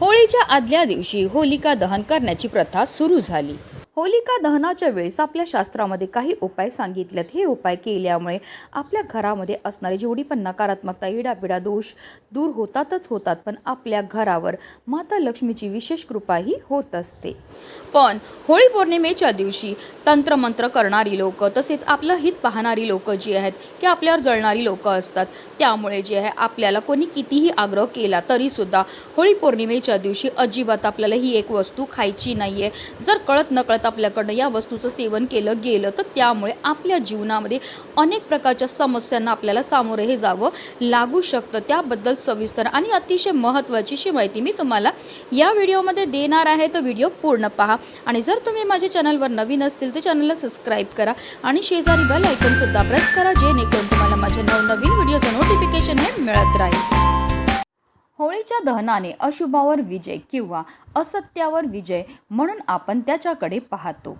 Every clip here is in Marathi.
होळीच्या आदल्या दिवशी होलिका दहन करण्याची प्रथा सुरू झाली. होलिका दहनाच्या वेळेस आपल्या शास्त्रामध्ये काही उपाय सांगितलेत. हे उपाय केल्यामुळे आपल्या घरामध्ये असणारी जेवढी पण नकारात्मकता इडापिडा दोष दूर होतातच होतात पण आपल्या घरावर माता लक्ष्मीची विशेष कृपाही होत असते. पण होळी पौर्णिमेच्या दिवशी तंत्रमंत्र करणारी लोक तसेच आपलं हित पाहणारी लोक जी आहेत की आपल्यावर जळणारी लोक असतात. त्यामुळे जे आहे आपल्याला कोणी कितीही आग्रह केला तरीसुद्धा होळी पौर्णिमेच्या दिवशी अजिबात आपल्याला ही एक वस्तू खायची नाही आहे जर कळत नकळत आपल्याकडनं या वस्तूचं सेवन केलं गेलं तर त्यामुळे आपल्या जीवनामध्ये अनेक प्रकारच्या समस्यांना आपल्याला सामोरे हे जावं लागू शकतं. त्याबद्दल सविस्तर आणि अतिशय महत्त्वाची अशी माहिती मी तुम्हाला या व्हिडिओमध्ये देणार आहे. तर व्हिडिओ पूर्ण पहा आणि जर तुम्ही माझ्या चॅनलवर नवीन असतील तर चॅनलला सबस्क्राईब करा आणि शेजारी बेल सुद्धा प्रेस करा जेणेकरून तुम्हाला माझ्या नवनवीन व्हिडिओचं नोटिफिकेशन हे मिळत राहील. होळीच्या दहनाने अशुभावर विजय किंवा असत्यावर विजय म्हणून आपण त्याच्याकडे पाहतो.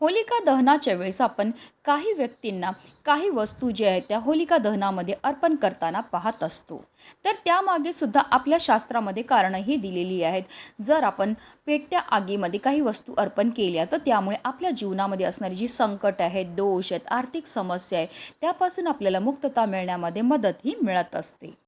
होलिका दहनाच्या वेळेस आपण काही व्यक्तींना काही वस्तू ज्या आहेत त्या होलिका दहनामध्ये अर्पण करताना पाहत असतो. तर त्यामागे सुद्धा आपल्या शास्त्रामध्ये कारणंही दिलेली आहेत. जर आपण पेटत्या आगीमध्ये काही वस्तू अर्पण केल्या तर त्यामुळे आपल्या जीवनामध्ये असणारी जी संकट आहेत दोष आहेत आर्थिक समस्या आहे त्यापासून आपल्याला मुक्तता मिळण्यामध्ये मदतही मिळत असते.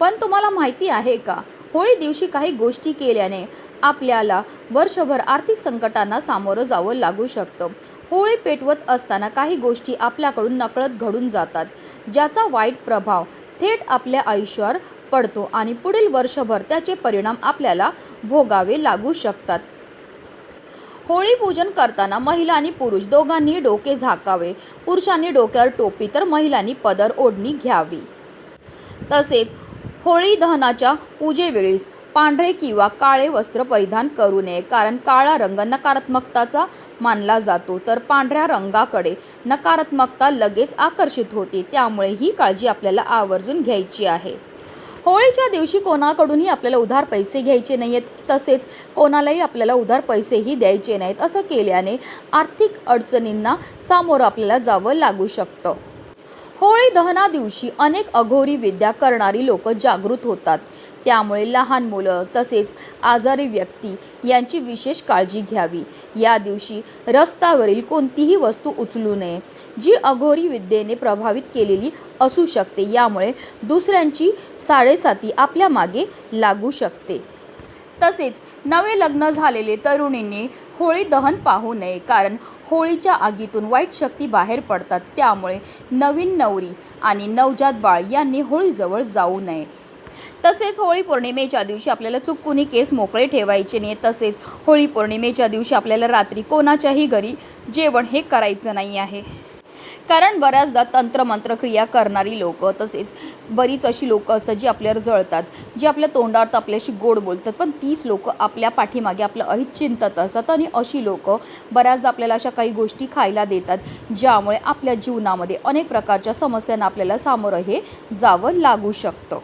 पण तुम्हाला माहिती आहे का? होळी दिवशी काही गोष्टी केल्याने आपल्याला वर्षभर आर्थिक संकटांना सामोरं जावं लागू शकतं. होळी पेटवत असताना काही गोष्टी आपल्याकडून नकळत घडून जातात ज्याचा वाईट प्रभाव थेट आपल्या आयुष्यावर पडतो आणि पुढील वर्षभर त्याचे परिणाम आपल्याला भोगावे लागू शकतात. होळी पूजन करताना महिला आणि पुरुष दोघांनी डोके झाकावे पुरुषांनी डोक्यावर टोपी तर महिलांनी पदर ओढणी घ्यावी. तसेच होळी दहनाच्या पूजेवेळीस पांढरे किंवा काळे वस्त्र परिधान करू नये कारण काळा रंग नकारात्मकताचा मानला जातो. तर पांढऱ्या रंगाकडे नकारात्मकता लगेच आकर्षित होते. त्यामुळे ही काळजी आपल्याला आवर्जून घ्यायची आहे. होळीच्या दिवशी कोणाकडूनही आपल्याला उधार पैसे घ्यायचे नाही आहेत तसेच कोणालाही आपल्याला उधार पैसेही द्यायचे नाहीत. असं केल्याने आर्थिक अडचणींना सामोरं आपल्याला जावं लागू शकतं. होळी दहना दिवशी अनेक अघोरी विद्या करणारी लोक जागृत होतात. त्यामुळे लहान मुलं तसेच आजारी व्यक्ती यांची विशेष काळजी घ्यावी. या दिवशी रस्त्यावरील कोणतीही वस्तू उचलू नये जी अघोरी विद्येने प्रभावित केलेली असू शकते यामुळे दुसऱ्यांची साडेसाती आपल्या मागे लागू शकते. तसेच नवे लग्न झालेले तरुणींनी होळी दहन पाहू नये. कारण होळीच्या आगीतून वाईट शक्ती बाहेर पडतात. त्यामुळे नवीन नवरी आणि नवजात बाळ यांनी होळीजवळ जाऊ नये. तसेच होळी पौर्णिमेच्या दिवशी आपल्याला चुकूनही केस मोकळे ठेवायचे नाही. तसेच होळी पौर्णिमेच्या दिवशी आपल्याला रात्री कोणाच्याही घरी जेवण हे करायचं नाही आहे. कारण बऱ्याचदा तंत्रमंत्र क्रिया करणारी लोक तसेच बरीच अशी लोकं असतात जी आपल्यावर जळतात जी आपल्या तोंडावर आपल्याशी गोड बोलतात. पण तीच लोक आपल्या पाठीमागे आपलं अहित चिंतत असतात आणि अशी लोक बऱ्याचदा आपल्याला अशा काही गोष्टी खायला देतात ज्यामुळे आपल्या जीवनामध्ये अनेक प्रकारच्या समस्यांना आपल्याला सामोरं हे जावं लागू शकतं.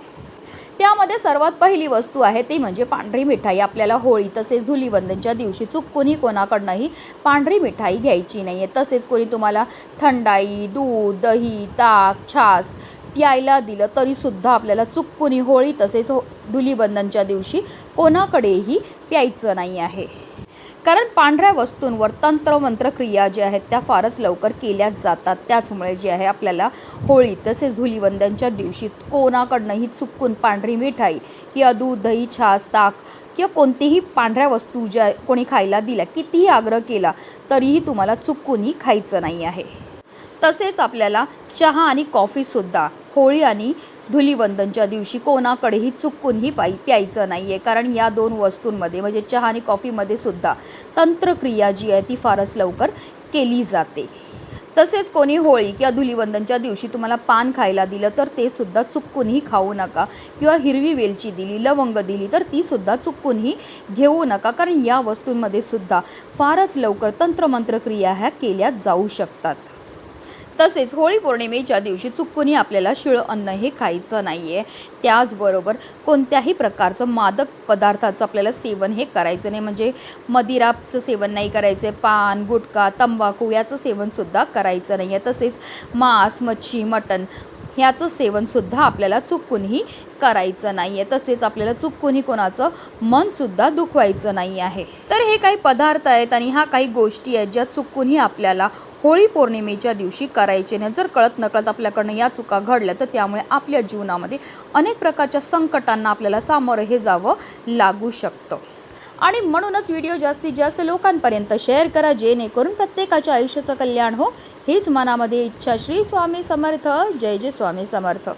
त्यामध्ये सर्वात पहिली वस्तू आहे ती म्हणजे पांढरी मिठाई. आपल्याला होळी तसेच धुलीवंदनच्या दिवशी चुकूनही कोणाकडनंही पांढरी मिठाई घ्यायची नाही आहे तसेच कोणी तुम्हाला थंडाई दूध दही ताक छास प्यायला दिलं तरीसुद्धा आपल्याला चुकूनही होळी तसेच हो धुलीबंधनच्या दिवशी कोणाकडेही प्यायचं नाही आहे कारण पांढऱ्या वस्तूंवर तंत्रमंत्र क्रिया ज्या आहेत त्या फारच लवकर केल्या जातात. त्याचमुळे जे आहे आपल्याला होळी तसेच धुलीवंदनच्या दिवशी कोणाकडनंही चुकून पांढरी मिठाई किंवा दूध दही छास ताक किंवा कोणतीही पांढऱ्या वस्तू ज्या कोणी खायला दिल्या कितीही आग्रह केला तरीही तुम्हाला चुकूनही खायचं नाही आहे. तसेच आपल्याला चहा आणि कॉफीसुद्धा होळी आणि धुलीवंदनच्या दिवशी कोणाकडेही चुकूनही पाई प्यायचं नाही आहे कारण या दोन वस्तूंमध्ये म्हणजे चहा आणि कॉफीमध्ये सुद्धा तंत्रक्रिया जी आहे ती फारच लवकर केली जाते. तसेच कोणी होळी किंवा धुलीवंदनच्या दिवशी तुम्हाला पान खायला दिलं तर ते सुद्धा चुकूनही खाऊ नका. किंवा हिरवी वेलची दिली लवंग दिली तर ती सुद्धा चुकूनही घेऊ नका. कारण या वस्तूंमध्ये सुद्धा फारच लवकर तंत्रमंत्र क्रिया ह्या केल्या जाऊ शकतात. तसेच होळी पौर्णिमेच्या दिवशी चुकूनही आपल्याला शिळं अन्न हे खायचं नाही आहे त्याचबरोबर कोणत्याही प्रकारचं मादक पदार्थाचं आपल्याला सेवन हे करायचं नाही. म्हणजे मदिराचं सेवन नाही करायचं आहे पान गुटखा तंबाखू याचं सेवनसुद्धा करायचं नाही आहे तसेच मांस मच्छी मटण ह्याचं सेवनसुद्धा आपल्याला चुकूनही करायचं नाही आहे तसेच आपल्याला चुकूनही कोणाचं मनसुद्धा दुखवायचं नाही आहे तर हे काही पदार्थ आहेत आणि ह्या काही गोष्टी आहेत ज्या चुकूनही आपल्याला होळी पौर्णिमेच्या दिवशी करायचे. नाही जर कळत नकळत आपल्याकडनं या चुका घडल्या तर त्यामुळे आपल्या जीवनामध्ये अनेक प्रकारच्या संकटांना आपल्याला सामोरं हे जावं लागू शकतं. आणि म्हणूनच व्हिडिओ जास्तीत जास्त लोकांपर्यंत शेअर करा जेणेकरून प्रत्येकाच्या आयुष्याचं कल्याण हो. हीच मनामध्ये इच्छा. श्री स्वामी समर्थ. जय जय स्वामी समर्थ.